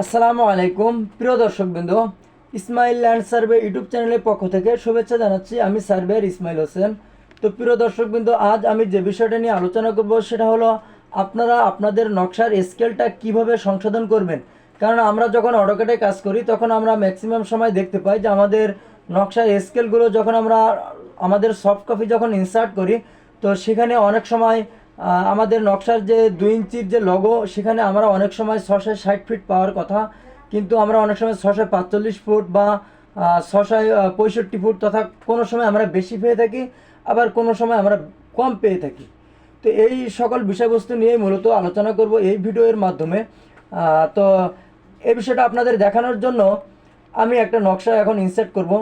আসসালামু আলাইকুম। প্রিয় দর্শকবৃন্দ, ইসমাইল ল্যান্ড সার্ভে ইউটিউব চ্যানেলের পক্ষ থেকে শুভেচ্ছা জানাচ্ছি। আমি সার্ভেয়ার ইসমাইল হোসেন। তো প্রিয় দর্শকবৃন্দ, আজ আমি যে বিষয়টা নিয়ে আলোচনা করব সেটা হলো, আপনারা আপনাদের নকশার স্কেলটা কীভাবে সংশোধন করবেন? কারণ আমরা যখন অটোকেটে কাজ করি, তখন আমরা ম্যাক্সিমাম সময় দেখতে পাই যে আমাদের নকশার স্কেলগুলো যখন আমরা, আমাদের সফট কপি যখন ইনসার্ট করি, তো সেখানে অনেক সময় আমাদের নকশার যে দুই ইঞ্চির যে লগো সেখানে আমরা অনেক সময় ছশো ষাট ফিট পাওয়ার কথা, কিন্তু আমরা অনেক সময় ছশো পাঁচচল্লিশ ফুট বা ছশো পঁয়ষট্টি ফুট তথা কোনো সময় আমরা বেশি পেয়ে থাকি, আবার কোনো সময় আমরা কম পেয়ে থাকি। তো এই সকল বিষয়বস্তু নিয়ে মূলত আলোচনা করব এই ভিডিওর মাধ্যমে। তো এই বিষয়টা আপনাদের দেখানোর জন্য আমি একটা নকশা এখন ইনসেট করব।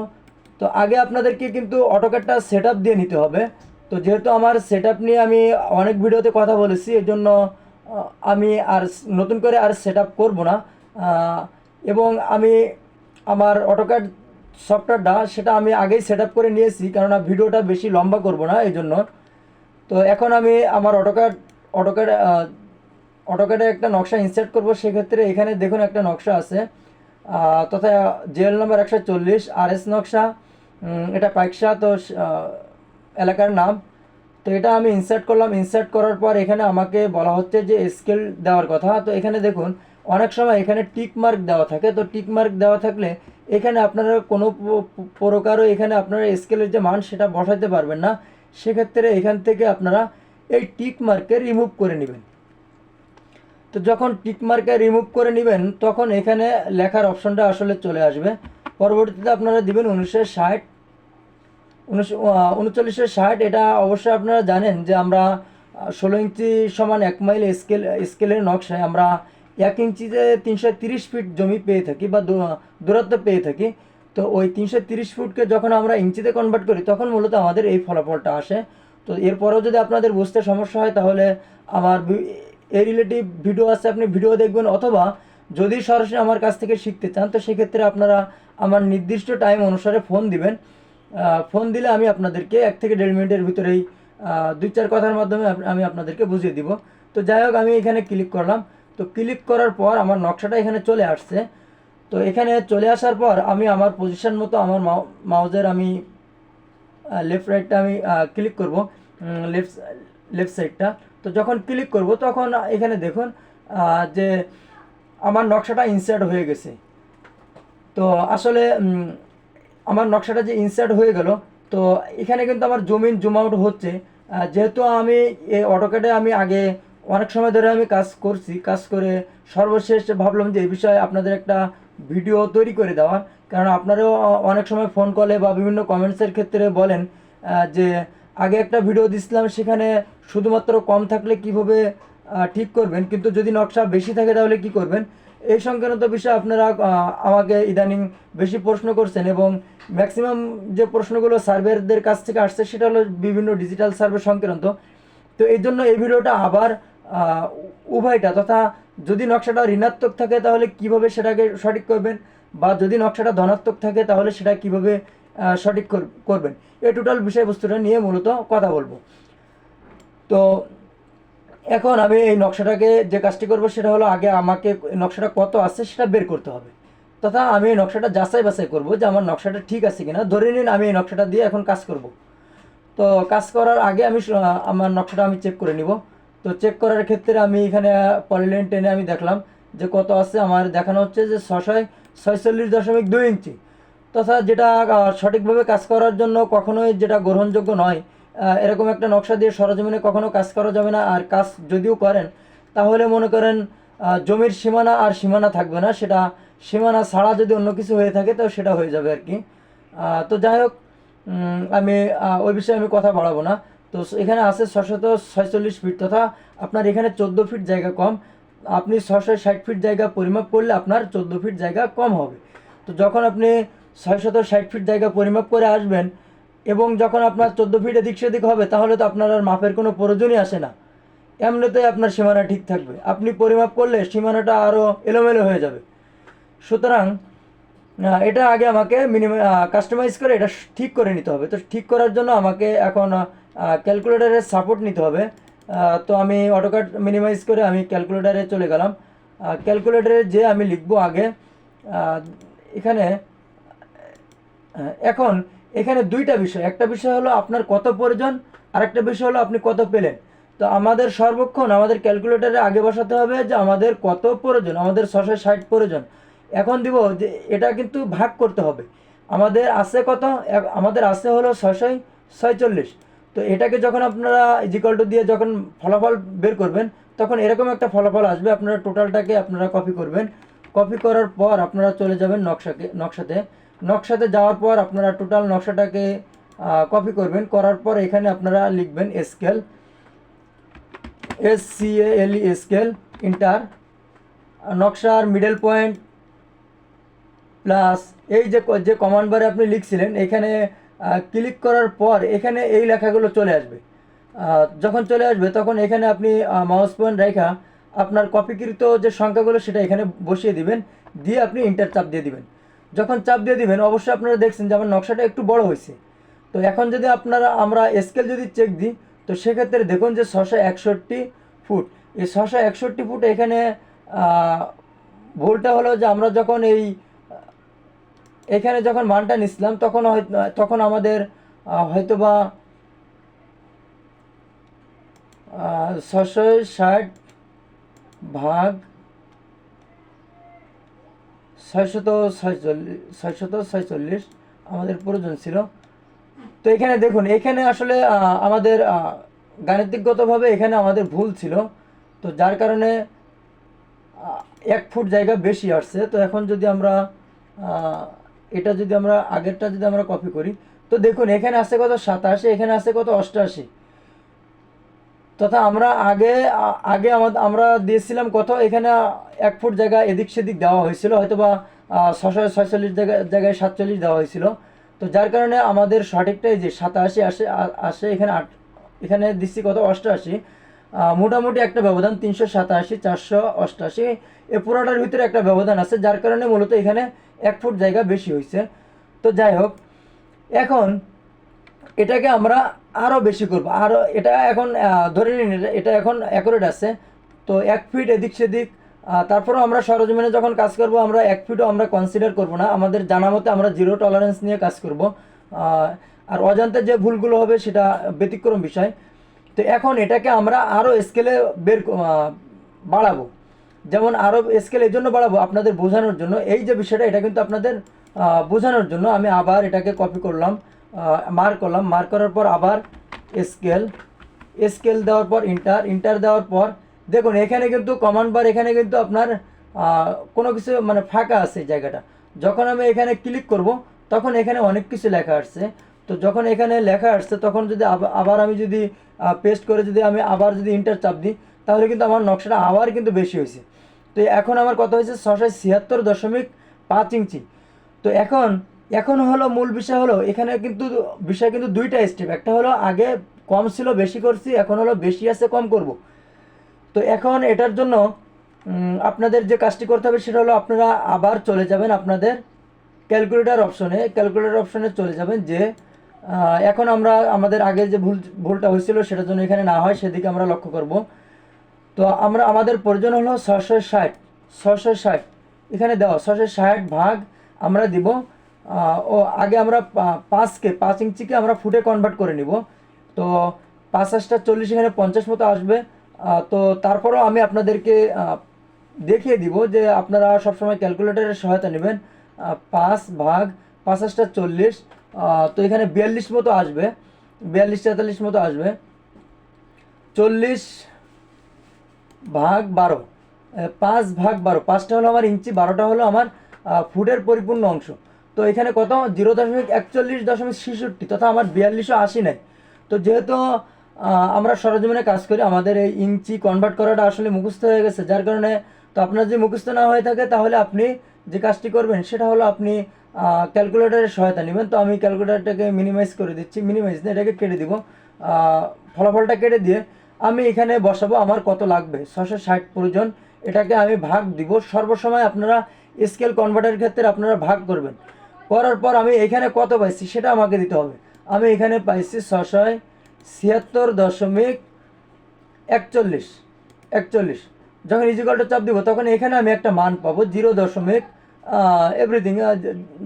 তো আগে আপনাদেরকে কিন্তু অটোক্যাডটা সেট আপ দিয়ে নিতে হবে। তো যেহেতু আমার সেট আপ নিয়ে আমি অনেক ভিডিওতে কথা বলেছি এর জন্য আমি আর নতুন করে আর সেট আপ করব না। এবং আমি আমার অটোক্যাড সফটওয়্যারটা সেটা আমি আগেই সেট করে নিয়েছি, কেননা ভিডিওটা বেশি লম্বা করব না এই জন্য তো এখন আমি আমার অটোক্যাড অটোক্যাড অটোক্যাডে একটা নকশা ইনসার্ট করব, সেক্ষেত্রে এখানে দেখুন একটা নকশা আছে। তথা জেএল নাম্বার একশো চল্লিশ আর এস নকশা এটা পাইকশা তো এলাকার নাম। তো এটা আমি ইনসার্ট করলাম। ইনসার্ট করার পর এখানে আমাকে বলা হচ্ছে যে স্কেল দেওয়ার কথা। তো এখানে দেখুন, অনেক সময় এখানে টিক মার্ক দেওয়া থাকে। তো টিক মার্ক দেওয়া থাকলে এখানে আপনারা কোনো প্রকারও এখানে আপনারা স্কেলের যে মান সেটা বসাতে পারবেন না। সেক্ষেত্রে এখান থেকে আপনারা এই টিক মার্কে রিমুভ করে নেবেন। তো যখন টিক মার্কে রিমুভ করে নেবেন, তখন এখানে লেখার অপশনটা আসলে চলে আসবে। পরবর্তীতে আপনারা দিবেন উনিশশো ষাট। উনচল্লিশশো ষাট, এটা অবশ্যই আপনারা জানেন যে আমরা ষোলো ইঞ্চি সমান এক মাইল স্কেল স্কেলের নকশায় আমরা এক ইঞ্চিতে তিনশো তিরিশ ফিট জমি পেয়ে থাকি বা দূরত্ব পেয়ে থাকি। তো ওই তিনশো তিরিশ ফুটকে যখন আমরা ইঞ্চিতে কনভার্ট করি, তখন মূলত আমাদের এই ফলাফলটা আসে। তো এরপরেও যদি আপনাদের বুঝতে সমস্যা হয়, তাহলে আমার এই রিলেটিভ ভিডিও আছে, আপনি ভিডিও দেখবেন, অথবা যদি সরাসরি আমার কাছ থেকে শিখতে চান, তো সেক্ষেত্রে আপনারা আমার নির্দিষ্ট টাইম অনুসারে ফোন দিবেন। ফোন দিলে আমি আপনাদেরকে এক থেকে দেড় মিনিটের ভিতরেই দুই চার কথার মাধ্যমে আমি আপনাদেরকে বুঝিয়ে দিব। তো যাই হোক, আমি এখানে ক্লিক করলাম। তো ক্লিক করার পর আমার নকশাটা এখানে চলে আসছে। তো এখানে চলে আসার পর আমি আমার পজিশন মতো আমার মাউ- মাউজের আমি লেফট রাইটটা আমি ক্লিক করব। লেফট লেফট সাইডটা তো যখন ক্লিক করব, তখন এখানে দেখুন যে আমার নকশাটা ইনসার্ট হয়ে গেছে। তো আসলে আমার নকশাটা যে ইনসার্ট হয়ে গেল, তো এখানে কিন্তু আমার জমিন জুম আউট হচ্ছে। যেহেতু আমি এই অটোক্যাডে আমি আগে অনেক সময় ধরে আমি কাজ করছি, কাজ করে সর্বশেষ ভাবলাম যে এই বিষয়ে আপনাদের একটা ভিডিও তৈরি করে দেওয়ার কারণ আপনারাও অনেক সময় ফোন কলে বা বিভিন্ন কমেন্টসের ক্ষেত্রে বলেন যে আগে একটা ভিডিও দিছিলাম, সেখানে শুধুমাত্র কম থাকলে কীভাবে ঠিক করবেন? কিন্তু যদি নকশা বেশি থাকে তাহলে কি করবেন? এই সংক্রান্ত বিষয়ে আপনারা আমাকে ইদানিং বেশি প্রশ্ন করছেন এবং ম্যাক্সিমাম যে প্রশ্নগুলো সার্ভেরদের কাছ থেকে আসছে সেটা হলো বিভিন্ন ডিজিটাল সার্ভে সংক্রান্ত। তো এই জন্য এই ভিডিওটা আবার উভয়টা তথা যদি নকশাটা ঋণাত্মক থাকে তাহলে কীভাবে সেটাকে সঠিক করবেন? বা যদি নকশাটা ধনাত্মক থাকে তাহলে সেটা কীভাবে সঠিক কর- করবেন? এই টোটাল বিষয়বস্তুটা নিয়ে মূলত কথা বলব। তো এখন আমি এই নকশাটাকে যে কাজটি করব সেটা হলো আগে আমাকে নকশাটা কত আছে সেটা বের করতে হবে। তথা আমি এই নকশাটা যাচাই বাছাই করব যে আমার নকশাটা ঠিক আছে কিনা। ধরে নিন আমি এই নকশাটা দিয়ে এখন কাজ করব। তো কাজ করার আগে আমি আমার নকশাটা আমি চেক করে নিব। তো চেক করার ক্ষেত্রে আমি এখানে পলিলাইন টেনে আমি দেখলাম যে কত আছে। আমার দেখানো হচ্ছে যে ছশয় ছয়চল্লিশ দশমিক দুই ইঞ্চি। তথা যেটা সঠিকভাবে কাজ করার জন্য কখনোই যেটা গ্রহণযোগ্য নয় এরকম একটা নকশা দিয়ে সরজমিনে কখনো কাজ করা যাবে না, আর কাজ যদিও করেন, তাহলে মনে করেন জমির সীমানা আর সীমানা থাকবে না। সেটা সীমানা ছাড়া যদি অন্য কিছু হয়ে থাকে, তো সেটা হয়ে যাবে আর কি তো যাই হোক আমি ওই বিষয়ে আমি কথা বাড়াবো না। তো এখানে আছে ছশত ছয়চল্লিশ ফিট তথা আপনার এখানে চোদ্দ ফিট জায়গা কম। আপনি ছশো ষাট ফিট জায়গা পরিমাপ করলে আপনার চোদ্দ ফিট জায়গা কম হবে। তো যখন আপনি ছয়শত ষাট ফিট জায়গা পরিমাপ করে আসবেন এবং যখন আপনার চোদ্দ ফিট এদিক সেদিক হবে, তাহলে তো আপনার আর মাপের কোনো প্রয়োজনই আসে না। এমনিতেই আপনার সীমানা ঠিক থাকবে। আপনি পরিমাপ করলে সীমানাটা আরও এলোমেলো হয়ে যাবে। সুতরাং এটা আগে আমাকে মিনিমাম কাস্টমাইজ করে এটা ঠিক করে নিতে হবে। তো ঠিক করার জন্য আমাকে এখন ক্যালকুলেটারের সাপোর্ট নিতে হবে। তো আমি অটোকাট মিনিমাইজ করে আমি ক্যালকুলেটারে চলে গেলাম। ক্যালকুলেটারে যে আমি লিখব আগে এখানে এখন এখানে দুইটা বিষয়। একটা বিষয় হলো আপনার কত প্রয়োজন, আরেকটা বিষয় হলো আপনি কত পেলেন। তো আমাদের সর্বক্ষণ আমাদের ক্যালকুলেটরে আগে বসাতে হবে যে আমাদের কত প্রয়োজন, আমাদের ছশো ষাট প্রয়োজন। এখন দিব যে এটা কিন্তু ভাগ করতে হবে। আমাদের আছে কত? আমাদের আছে হলো ছয়শো ছয়চল্লিশ। তো এটাকে যখন আপনারা ইজিকল টু দিয়ে যখন ফলাফল বের করবেন, তখন এরকম একটা ফলাফল আসবে, আপনারা টোটালটাকে আপনারা কপি করবেন। কপি করার পর আপনারা চলে যাবেন নকশাকে নকশাতে। নকশাতে যাওয়ার পর আপনারা টোটাল নকশাটাকে কপি করবেন। করার পর এখানে আপনারা লিখবেন scale S C L E scale inter নকশার মিডল পয়েন্ট প্লাস এই যে যে কমান্ড বারে আপনি লিখছিলেন, এখানে ক্লিক করার পর এখানে এই লেখাগুলো চলে আসবে। যখন চলে আসবে, তখন এখানে আপনি মাউস পয়েন্ট রেখা আপনার কপিকৃত যে সংখ্যাগুলো, সেটা এখানে বসিয়ে দিবেন। দিয়ে আপনি ইন্টার চাপ দিয়ে দিবেন। যখন চাপ দিয়ে দিবেন অবশ্যই আপনারা দেখছেন যে আমার নকশাটা একটু বড় হয়েছে। তো এখন যদি আপনারা আমরা স্কেল যদি চেক দিই তো সেক্ষেত্রে দেখুন যে ছশো একষট্টি ফুট। এই ছশো একষট্টি ফুট এখানে ভুলটা হলো যে আমরা যখন এই এখানে যখন মানটা নিছিলাম তখন হয়তো তখন আমাদের আহ, হয়তোবা ছশো ষাট ভাগ ছয়শত ছয়চল্লিশ ছয়শত ছয়চল্লিশ আমাদের প্রয়োজন ছিল। তো এখানে দেখুন, এখানে আসলে আমাদের গাণিতিকগতভাবে এখানে আমাদের ভুল ছিল। তো যার কারণে এক ফুট জায়গা বেশি আসছে। তো এখন যদি আমরা এটা যদি আমরা, আগেরটা যদি আমরা কপি করি, তো দেখুন, এখানে আছে কত? সাতাশি, এখানে আছে কত? অষ্টআশি তথা আমরা আগে আগে আমাদের আমরা দিয়েছিলাম কত, এখানে এক ফুট জায়গা এদিক সেদিক দেওয়া হয়েছিল হয়তো বা ছশো ছয়চল্লিশ জায়গায় জায়গায় সাতচল্লিশ দেওয়া হয়েছিল। তো যার কারণে আমাদের সঠিকটাই যে সাতাশি আসে আসে, এখানে আট, এখানে দিচ্ছি কত অষ্টআশি মোটামুটি একটা ব্যবধান তিনশো সাতাশি, চারশো অষ্টআশি এ পুরোটার ভিতরে একটা ব্যবধান আছে, যার কারণে মূলত এখানে এক ফুট জায়গা বেশি হয়েছে। তো যাই হোক, এখন এটাকে আমরা আরও বেশি করব। আরও এটা এখন ধরে নিন, এটা- এখন অ্যাকুরেট আছে। তো এক ফিট এদিক সেদিক তারপরেও আমরা সরজমিনে যখন কাজ করব, আমরা এক ফিটও আমরা কনসিডার করব না। আমাদের জানা মতে আমরা জিরো টলারেন্স নিয়ে কাজ করব। আর অজান্তে যে ভুলগুলো হবে সেটা ব্যতিক্রম বিষয়। তো এখন এটাকে আমরা আরও স্কেলে বের বাড়াবো। যেমন আরও স্কেল এই জন্য বাড়াবো, আপনাদের বোঝানোর জন্য। এই যে বিষয়টা, এটা কিন্তু আপনাদের বোঝানোর জন্য। আমি আবার এটাকে কপি করলাম। মার্ক করলাম। মার্ক করার পর আবার স্কেল স্কেল দেওয়ার পর ইন্টার ইন্টার দেওয়ার পর দেখুন, এখানে কিন্তু কমান্ড বার এখানে কিন্তু আপনার কোনো কিছু মানে ফাঁকা আছে জায়গাটা। যখন আমি এখানে ক্লিক করব, তখন এখানে অনেক কিছু লেখা আসছে। তো যখন এখানে লেখা আসছে, তখন যদি আবা- আবার আমি যদি পেস্ট করে যদি আমি আবার যদি ইন্টার চাপ দিই, তাহলে কিন্তু আমার নকশাটা আবার কিন্তু বেশি হয়েছে। তো এখন আমার কত হয়েছে ছশো ছিয়াত্তর দশমিক পাঁচ ইঞ্চি। তো এখন এখন হলো মূল বিষয় হলো, এখানে কিন্তু বিষয় কিন্তু দুইটা স্টেপ একটা হলো আগে কম ছিল, বেশি করছি, এখন হলো বেশি আছে, কম করব। তো এখন এটার জন্য আপনাদের যে কাজটি করতে হবে সেটা হলো আপনারা আবার চলে যাবেন আপনাদের ক্যালকুলেটার অপশনে ক্যালকুলেটার অপশনে চলে যাবেন যে এখন আমরা আমাদের আগে যে ভুল, ভুলটা হয়েছিল সেটার জন্য এখানে না হয়, সেদিকে আমরা লক্ষ্য করব। তো আমরা, আমাদের প্রয়োজন হলো ছশো ষাট ছশো ষাট, এখানে দেওয়া ছশো ষাট ভাগ আমরা দিব ও, আগে আমরা পাঁচকে, পাঁচ ইঞ্চিকে আমরা ফুটে কনভার্ট করে নিব। তো পাঁচ আশটা চল্লিশ এখানে পঞ্চাশ মতো আসবে। তো তারপরেও আমি আপনাদেরকে দেখিয়ে দিব যে আপনারা সবসময় ক্যালকুলেটরের সহায়তা নেবেন। পাঁচ ভাগ পাঁচ আশটা চল্লিশ তো এখানে বিয়াল্লিশ মতো আসবে। বিয়াল্লিশ, তেতাল্লিশ মতো আসবে। চল্লিশ ভাগ বারো পাঁচ ভাগ বারো, পাঁচটা হলো আমার ইঞ্চি, বারোটা হলো আমার ফুটের পরিপূর্ণ অংশ। তো এখানে কত? জিরো দশমিক একচল্লিশ দশমিক ছেষট্টি, তথা আমার বিয়াল্লিশও আশি নাই। তো যেহেতু আমরা সরজমিনে কাজ করি, আমাদের এই ইঞ্চি কনভার্ট করাটা আসলে মুখস্থ হয়ে গেছে। যার কারণে, তো আপনার যদি মুখস্থ না হয়ে থাকে, তাহলে আপনি যে কাজটি করবেন, সেটা হলো আপনি ক্যালকুলেটারের সহায়তা নেবেন। তো আমি ক্যালকুলেটারটাকে মিনিমাইজ করে দিচ্ছি। মিনিমাইজ না, এটাকে কেটে দিব। ফলাফলটা কেটে দিয়ে আমি এখানে বসাবো আমার কত লাগবে। ছশো ষাট প্রয়োজন। এটাকে আমি ভাগ দিব। সর্বসময় আপনারা স্কেল কনভার্টারের ক্ষেত্রে আপনারা ভাগ করবেন। করার পর আমি এখানে কত পাইছি সেটা আমাকে দিতে হবে। আমি এখানে পাইছি ছশয় ছিয়াত্তর দশমিক একচল্লিশ একচল্লিশ। যখন ইজিকালটা চাপ দিব, তখন এখানে আমি একটা মান পাবো জিরো দশমিক এভরিথিং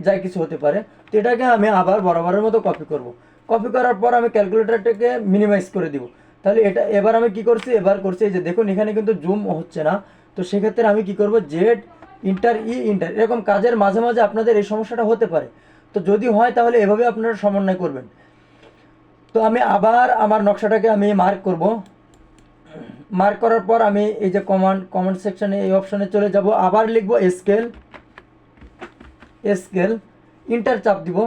যা কিছু হতে পারে। তো এটাকে আমি আবার বরাবরের মতো কপি করব। কপি করার পর আমি ক্যালকুলেটারটাকে মিনিমাইজ করে দিব। তাহলে এটা, এবার আমি কি করছি? এবার করছি এই যে দেখুন, এখানে কিন্তু জুম হচ্ছে না। তো সেক্ষেত্রে আমি কি করব? Z inter E, inter. এরকম কাজের মাঝে মাঝে আপনাদের এই সমস্যাটা হতে পারে। তো যদি হয় তাহলে এভাবে আপনারা সমন্বয় করবেন। তো আমি আবার আমার নকশাটাকে আমি মার্ক করব। মার্ক করার পর আমি এই যে কমান্ড কমেন্ট সেকশনে এই অপশনে চলে যাব। আবার লিখব স্কেল স্কেল ইন্টার চাপ দিব।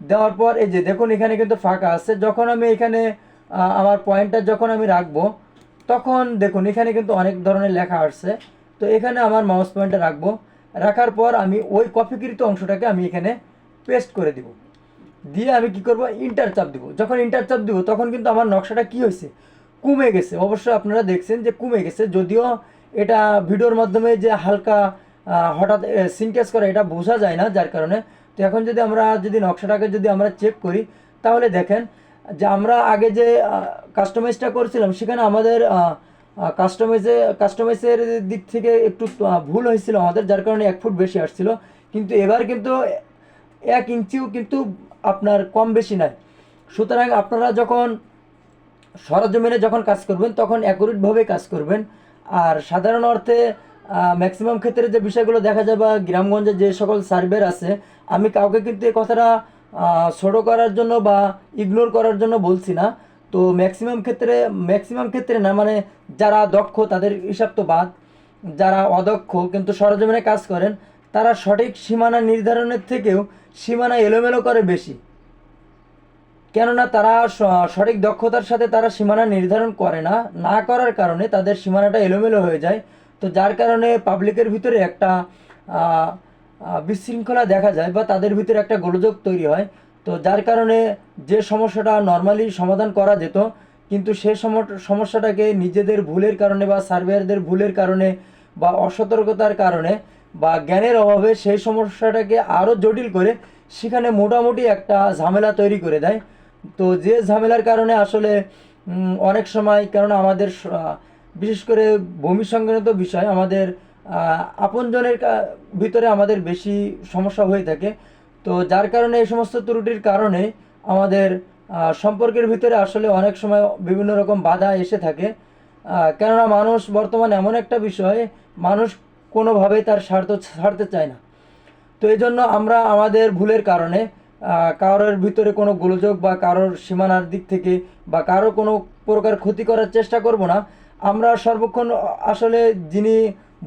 দেওয়ার পর এই যে দেখুন এখানে কিন্তু ফাঁকা আছে। যখন আমি এখানে আমার পয়েন্টটা যখন আমি রাখব, তখন দেখুন এখানে কিন্তু অনেক ধরনের লেখা আসছে। তো এখানে আমার মাউস পয়েন্টটা রাখব। রাখার পর আমি ওই কপিকৃত অংশটাকে আমি এখানে পেস্ট করে দিব। দিয়ে আমি কি করব? ইন্টার চাপ দিব। যখন ইন্টার চাপ দিব, তখন কিন্তু আমার নকশাটা কি হয়েছে? কমে গেছে। অবশ্যই আপনারা দেখছেন যে কমে গেছে। যদিও এটা ভিডিওর মাধ্যমে যে হালকা হঠাৎ সিনকেস করে, এটা বোঝা যায় না যার কারণে। তো এখন যদি আমরা, যদি নকশাটাকে যদি আমরা চেক করি, তাহলে দেখেন যে আমরা আগে যে কাস্টমাইজটা করছিলাম, সেখানে আমাদের কাস্টমাইজে কাস্টমাইজের দিক থেকে একটু ভুল হয়েছিল আমাদের, যার কারণে এক ফুট বেশি আসছিল। কিন্তু এবার কিন্তু এক ইঞ্চিও কিন্তু আপনার কম বেশি নাই। সুতরাং আপনারা যখন সরজমিনে যখন কাজ করবেন, তখন অ্যাকুরেটভাবে কাজ করবেন। আর সাধারণ অর্থে ম্যাক্সিমাম ক্ষেত্রে যে বিষয়গুলো দেখা যায় বা গ্রামগঞ্জে যে সকল সার্ভের আছে, আমি কাউকে কিন্তু এই কথাটা ছোটো করার জন্য বা ইগনোর করার জন্য বলছি না। তো ম্যাক্সিমাম ক্ষেত্রে ম্যাক্সিমাম ক্ষেত্রে না মানে যারা দক্ষ তাদের হিসাব তো বাদ। যারা অদক্ষ কিন্তু সরজমিনে কাজ করেন, তারা সঠিক সীমানা নির্ধারণের থেকেও সীমানা এলোমেলো করে বেশি। কেননা তারা সঠিক দক্ষতার সাথে তারা সীমানা নির্ধারণ করে না না করার কারণে তাদের সীমানাটা এলোমেলো হয়ে যায়। তো যার কারণে পাবলিকের ভিতরে একটা বিশৃঙ্খলা দেখা যায় বা তাদের ভিতরে একটা গোলযোগ তৈরি হয়। তো যার কারণে যে সমস্যাটা নর্মালি সমাধান করা যেত, কিন্তু সে সম- সমস্যাটাকে নিজেদের ভুলের কারণে বা সার্ভেয়ারদের ভুলের কারণে বা অসতর্কতার কারণে বা জ্ঞানের অভাবে সেই সমস্যাটাকে আরও জটিল করে সেখানে মোটামুটি একটা ঝামেলা তৈরি করে দেয়। তো যে ঝামেলার কারণে আসলে অনেক সময় কারণ আমাদের বিশেষ করে ভূমি সংক্রান্ত বিষয়, আমাদের আপনজনের ভিতরে আমাদের বেশি সমস্যা হয়ে থাকে। তো যার কারণে এই সমস্ত ত্রুটির কারণে আমাদের সম্পর্কের ভিতরে আসলে অনেক সময় বিভিন্ন রকম বাধা এসে থাকে। কেননা মানুষ বর্তমানে এমন একটা বিষয়, মানুষ কোনোভাবেই তার স্বার্থ ছাড়তে চায় না। তো এই জন্য আমরা আমাদের ভুলের কারণে কারোর ভিতরে কোনো গোলযোগ বা কারোর সীমানার দিক থেকে বা কারও কোনো প্রকার ক্ষতি করার চেষ্টা করব না। আমরা সর্বক্ষণ আসলে যিনি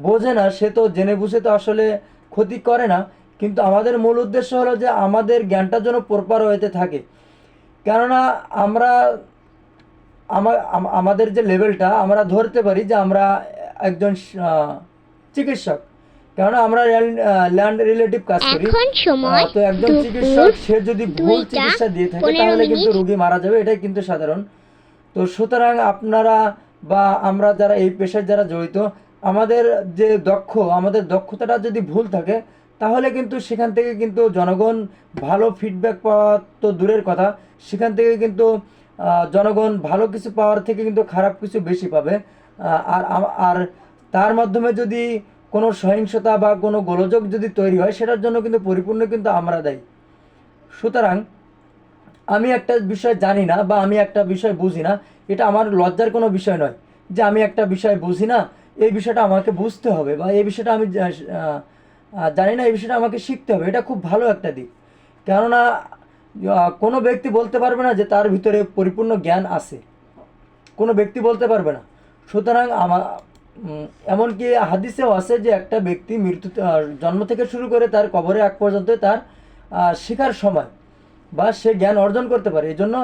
বোঝে না, সে তো জেনে বুঝে তো আসলে ক্ষতি করে না। কিন্তু আমাদের মূল উদ্দেশ্য হলো যে আমাদের জ্ঞানটা যেন প্রপার হইতে থাকে। কেননা আমরা আমাদের যে লেভেলটা আমরা ধরতে পারি যে আমরা একজন চিকিৎসক। কেননা আমরা ল্যান্ড রিলেটিভ কাজ করি। তো একজন চিকিৎসক সে যদি ভুল চিকিৎসা দিয়ে থাকে তাহলে কিন্তু। রোগী মারা যাবে এটাই কিন্তু সাধারণ। তো সুতরাং আপনারা বা আমরা যারা এই পেশায় যারা জড়িত আমাদের যে দক্ষ আমাদের দক্ষতাটা যদি ভুল থাকে তাহলে কিন্তু সেখান থেকে কিন্তু জনগণ ভালো ফিডব্যাক পাওয়া তো দূরের কথা। সেখান থেকে কিন্তু জনগণ ভালো কিছু পাওয়ার থেকে কিন্তু খারাপ কিছু বেশি পাবে। আর আর তার মাধ্যমে যদি কোনো সহিংসতা বা কোনো গোলযোগ যদি তৈরি হয়, সেটার জন্য কিন্তু পরিপূর্ণ কিন্তু আমরা দায়ী। সুতরাং আমি একটা বিষয় জানি না বা আমি একটা বিষয় বুঝি না, এটা আমার লজ্জার কোনো বিষয় নয় যে আমি একটা বিষয় বুঝি না, এই বিষয়টা আমাকে বুঝতে হবে বা এই বিষয়টা আমি জানি না এই বিষয়টা আমাকে শিখতে হবে। এটা খুব ভালো একটা দিক। কেননা কোনো ব্যক্তি বলতে পারবে না যে তার ভিতরে পরিপূর্ণ জ্ঞান আছে। কোনো ব্যক্তি বলতে পারবে না। সুতরাং আমার এমনকি হাদিসেও আছে যে একটা ব্যক্তি মৃত্যু জন্ম থেকে শুরু করে তার কবরে আগ পর্যন্ত তার শেখার সময় বা সে জ্ঞান অর্জন করতে পারে। এই জন্য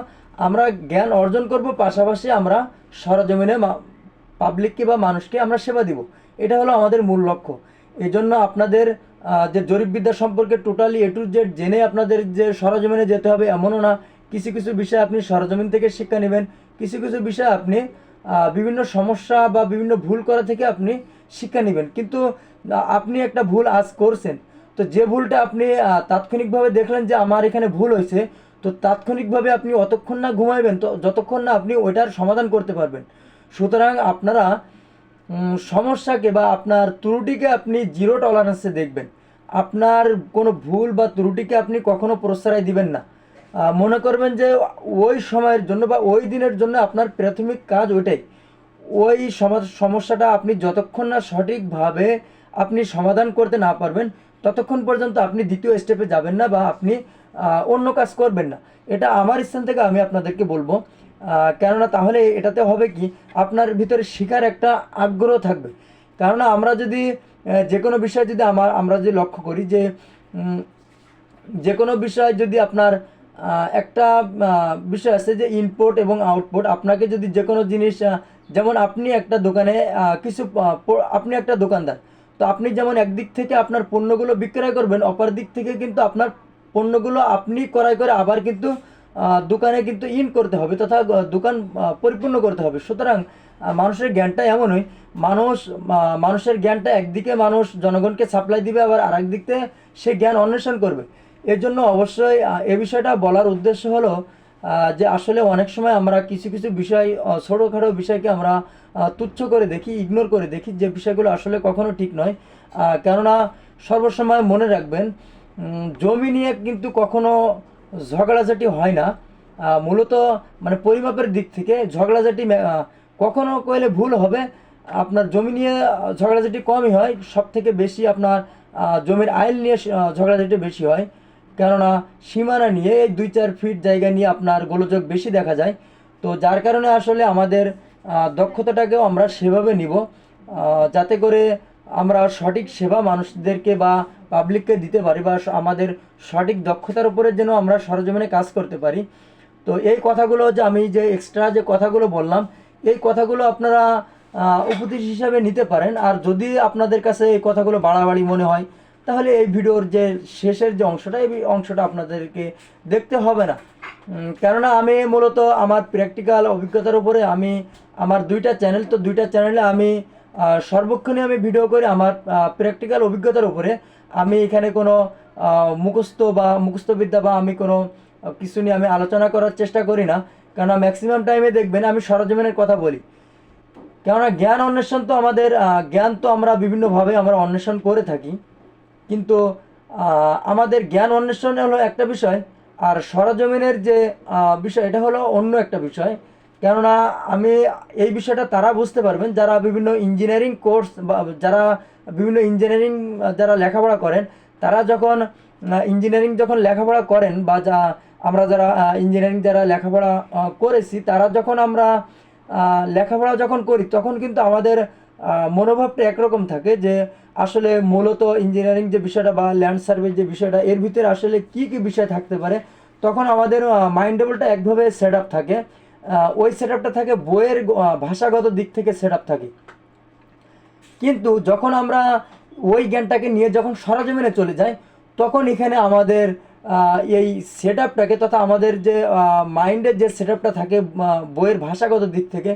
আমরা জ্ঞান অর্জন করব, পাশাপাশি আমরা সরজমিনে পাবলিককে বা মানুষকে আমরা সেবা দিব। এটা হলো আমাদের মূল লক্ষ্য। এই জন্য আপনাদের যে জরিপবিদ্যা সম্পর্কে টোটালি এ টু জেড জেনে আপনাদের যে সরজমিনে যেতে হবে এমনও না। কিছু কিছু বিষয় আপনি সরজমিন থেকে শিক্ষা নেবেন, কিছু কিছু বিষয় আপনি বিভিন্ন সমস্যা বা বিভিন্ন ভুল করা থেকে আপনি শিক্ষা নেবেন। কিন্তু আপনি একটা ভুল আজ করছেন, তো যে ভুলটা আপনি তাৎক্ষণিকভাবে দেখলেন যে আমার এখানে ভুল হয়েছে, তো তাৎক্ষণিকভাবে আপনি অতক্ষণ না ঘুমাইবেন, তো যতক্ষণ না আপনি ওইটার সমাধান করতে পারবেন। সুতরাং আপনারা সমস্যাকে বা আপনার ত্রুটিকে আপনি জিরো টলারেন্সে দেখবেন। আপনার কোনো ভুল বা ত্রুটিকে আপনি কখনো প্রশ্রয় দিবেন না। মনে করবেন যে ওই সময়ের জন্য বা ওই দিনের জন্য আপনার প্রাথমিক কাজ ওইটাই। ওই সম- সমস্যাটা আপনি যতক্ষণ না সঠিকভাবে আপনি সমাধান করতে না পারবেন, ততক্ষণ পর্যন্ত আপনি দ্বিতীয় স্টেপে যাবেন না বা আপনি অন্য কাজ করবেন না। এটা আমার স্থান থেকে আমি আপনাদেরকে বলব কেননা তাহলে এটাতে হবে কি, আপনার ভিতরে শিকার একটা আগ্রহ থাকবে। কেননা আমরা যদি যে কোনো বিষয় যদি আমার, আমরা যদি লক্ষ্য করি যে যে কোনো বিষয় যদি আপনার একটা বিষয় আছে যে ইনপুট এবং আউটপুট আপনাকে যদি যে কোনো জিনিস যেমন আপনি একটা দোকানে কিছু আপনি একটা দোকানদার, তো আপনি যেমন একদিক থেকে আপনার পণ্যগুলো বিক্রয় করবেন, অপর দিক থেকে কিন্তু আপনার পণ্যগুলো আপনি ক্রয় করে আবার কিন্তু দোকানে কিন্তু ইন করতে হবে তথা দোকান পরিপূর্ণ করতে হবে। সুতরাং মানুষের জ্ঞানটা এমনই মানুষ মানুষের জ্ঞানটা একদিকে মানুষ জনগণকে সাপ্লাই দিবে, আবার আরেক দিক থেকে সে জ্ঞান অন্বেষণ করবে। এর জন্য অবশ্যই এ বিষয়টা বলার উদ্দেশ্য হলো যে আসলে অনেক সময় আমরা কিছু কিছু বিষয় ছোটোখাটো বিষয়কে আমরা তুচ্ছ করে দেখি ইগনোর করে দেখি, যে বিষয়গুলো আসলে কখনো ঠিক নয়। কেননা সর্বসময় মনে রাখবেন জমি নিয়ে কিন্তু কখনো ঝগড়াঝাটি হয় না। মূলত মানে পরিমাপের দিক থেকে ঝগড়াঝাটি কখনো কইলে ভুল হবে। আপনার জমি নিয়ে ঝগড়াঝাটি কমই হয়। সব থেকে বেশি আপনার জমির আইল নিয়ে ঝগড়াঝাটি বেশি হয়। কেননা সীমানা নিয়ে এই দুই চার ফিট জায়গা নিয়ে আপনার গোলযোগ বেশি দেখা যায়। তো যার কারণে আসলে আমাদের দক্ষতাটাকেও আমরা সেভাবে নিব। যাতে করে আমরা সঠিক সেবা মানুষদেরকে বা পাবলিককে দিতে পারি বা আমাদের সঠিক দক্ষতার উপরে যেন আমরা সরজমিনে কাজ করতে পারি। তো এই কথাগুলো যে আমি যে এক্সট্রা যে কথাগুলো বললাম এই কথাগুলো আপনারা উপদেশ হিসাবে নিতে পারেন। আর যদি আপনাদের কাছে এই কথাগুলো বাড়াবাড়ি মনে হয় তাহলে এই ভিডিওর যে শেষের যে অংশটা এই অংশটা আপনাদেরকে দেখতে হবে না। কেননা আমি মূলত আমার প্র্যাকটিক্যাল অভিজ্ঞতার উপরে আমি আমার দুইটা চ্যানেল তো দুইটা চ্যানেলে আমি আহ, সর্বক্ষণই আমি ভিডিও করি আমার প্র্যাকটিক্যাল অভিজ্ঞতার উপরে আমি এখানে কোনো মুখস্থ বা মুখস্থবিদ্যা বা আমি কোনো কিছু নিয়ে আমি আলোচনা করার চেষ্টা করি না। কেননা ম্যাক্সিমাম টাইমে দেখবেন আমি সরজমিনের কথা বলি। কেননা জ্ঞান অন্বেষণ তো আমাদের জ্ঞান তো আমরা বিভিন্নভাবে আমরা অন্বেষণ করে থাকি। কিন্তু আমাদের জ্ঞান অন্বেষণ হলো একটা বিষয়, আর সরজমিনের যে বিষয়, এটা হলো অন্য একটা বিষয়। কেননা আমি এই বিষয়টা তারা বুঝতে পারবেন, যারা বিভিন্ন ইঞ্জিনিয়ারিং কোর্স বা যারা বিভিন্ন ইঞ্জিনিয়ারিং যারা লেখাপড়া করেন, তারা যখন ইঞ্জিনিয়ারিং যখন লেখাপড়া করেন বা যা আমরা যারা ইঞ্জিনিয়ারিং যারা লেখাপড়া করেছি, তারা যখন আমরা লেখাপড়া যখন করি, তখন কিন্তু আমাদের মনোভাবটা একরকম থাকে যে আসলে মূলত ইঞ্জিনিয়ারিং যে বিষয়টা বা ল্যান্ড সার্ভে যে বিষয়টা, এর ভিতরে আসলে কি কি বিষয় থাকতে পারে, তখন আমাদের মাইন্ড লেভেলটা একভাবে সেট আপ থাকে। ওই সেট আপটা থাকে, বইয়ের ভাষাগত দিক থেকে সেট আপ থাকে। কিন্তু যখন আমরা ওই জ্ঞানটাকে নিয়ে যখন সরজমিনে চলে যাই, তখন এখানে আমাদের এই সেট আপটাকে তথা আমাদের যে মাইন্ডের যে সেট আপটা থাকে বইয়ের ভাষাগত দিক থেকে,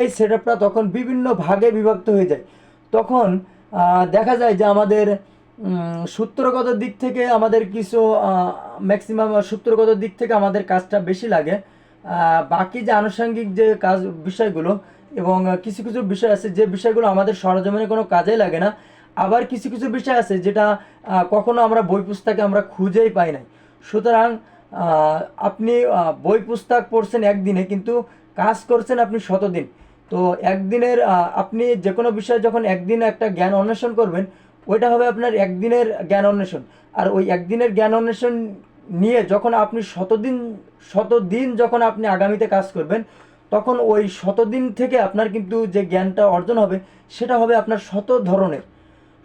এই সেট আপটা তখন বিভিন্ন ভাগে বিভক্ত হয়ে যায়। তখন দেখা যায় যে আমাদের সূত্রগত দিক থেকে আমাদের কিছু ম্যাক্সিমাম সূত্রগত দিক থেকে আমাদের কাজটা বেশি লাগে। বাকি যে আনুষঙ্গিক যে কাজ বিষয়গুলো এবং কিছু কিছু বিষয় আছে যে বিষয়গুলো আমাদের সরজমিনে কোনো কাজে লাগে না। আবার কিছু কিছু বিষয় আছে যেটা কখনো আমরা বই পুস্তকে আমরা খুঁজেই পাই নাই। সুতরাং আপনি বই পুস্তক পড়ছেন একদিনে কিন্তু কাজ করছেন আপনি শতদিন। তো একদিনের আপনি যে কোনো বিষয়ে যখন একদিন একটা জ্ঞান অন্বেষণ করবেন, ওইটা হবে আপনার একদিনের জ্ঞান অন্বেষণ। আর ওই একদিনের জ্ঞান অন্বেষণ নিয়ে যখন আপনি শতদিন শতদিন যখন আপনি আগামীতে কাজ করবেন, তখন ওই শতদিন থেকে আপনার কিন্তু যে জ্ঞানটা অর্জন হবে, সেটা হবে আপনার শত ধরনের।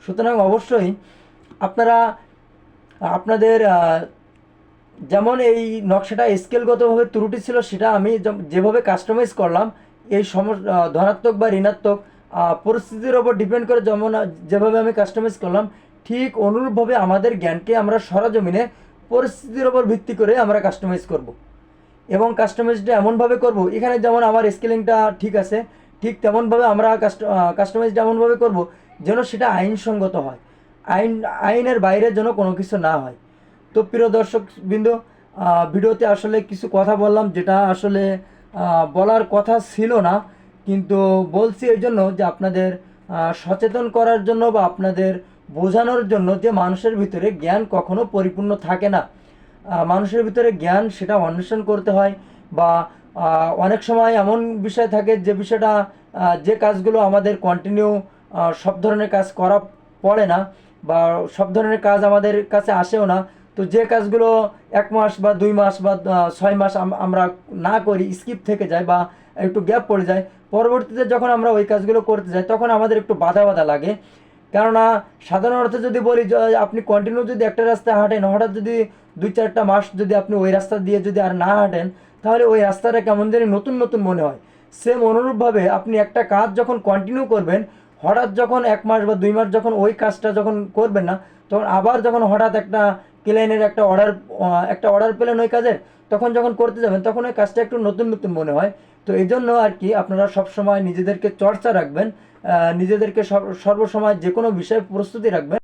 সুতরাং অবশ্যই আপনারা, আপনাদের যেমন এই নকশাটা স্কেলগতভাবে ত্রুটি ছিল, সেটা আমি যেভাবে কাস্টমাইজ করলাম, এই সম ধনাত্মক বা ঋণাত্মক পরিস্থিতির ওপর ডিপেন্ড করে যেমন, যেভাবে আমি কাস্টমাইজ করলাম, ঠিক অনুরূপভাবে আমাদের জ্ঞানকে আমরা সরজমিনে পরিস্থিতির ওপর ভিত্তি করে আমরা কাস্টমাইজ করব। এবং কাস্টমাইজটা এমনভাবে করব, এখানে যেমন আমার স্কেলিংটা ঠিক আছে, ঠিক তেমনভাবে আমরা কাস্ট কাস্টমাইজটা এমনভাবে করব যেন সেটা আইনসঙ্গত হয়। আইন, আইনের বাইরে যেন কোনো কিছু না হয়। তো প্রিয় দর্শক বিন্দু ভিডিওতে আসলে কিছু কথা বললাম যেটা আসলে বলার কথা ছিল না, কিন্তু বলছি এই জন্য যে আপনাদের সচেতন করার জন্য বা আপনাদের বোঝানোর জন্য যে মানুষের ভিতরে জ্ঞান কখনো পরিপূর্ণ থাকে না। মানুষের ভিতরে জ্ঞান সেটা অন্বেষণ করতে হয় বা অনেক সময় এমন বিষয় থাকে যে বিষয়টা যে কাজগুলো আমাদের কন্টিনিউ সব ধরনের কাজ করা পড়ে না বা সব ধরনের কাজ আমাদের কাছে আসেও না, তো যে কাজগুলো এক মাস বা দুই মাস বা ছয় মাস আমরা না করি স্কিপ থেকে যায় বা একটু গ্যাপ পড়ে যায়, পরবর্তীতে যখন আমরা ওই কাজগুলো করতে যাই, তখন আমাদের একটু বাধা বাধা লাগে। কেননা, সাধারণ অর্থে যদি বলি আপনি কন্টিনিউ যদি একটা রাস্তায় হাঁটেন, হঠাৎ যদি দুই চারটা মাস যদি আপনি ওই রাস্তা দিয়ে যদি আর না হাঁটেন, তাহলে ওই রাস্তাটা কেমন জানি নতুন নতুন মনে হয়। সেম অনুরূপভাবে আপনি একটা কাজ যখন কন্টিনিউ করবেন, হঠাৎ যখন এক মাস বা দুই মাস যখন ওই কাজটা যখন করবেন না, তখন আবার যখন হঠাৎ একটা ক্লায়েন্টের একটা অর্ডার একটা অর্ডার পেলেন ওই কাজের, তখন যখন করতে যাবেন, তখন ওই কাজটা একটু নতুন নতুন মনে হয়। তো এই জন্য আর কি আপনারা সবসময় নিজেদেরকে চর্চা রাখবেন নিজেদেরকে সর্বসময় যে কোনো বিষয়ে প্রস্তুতি রাখবেন।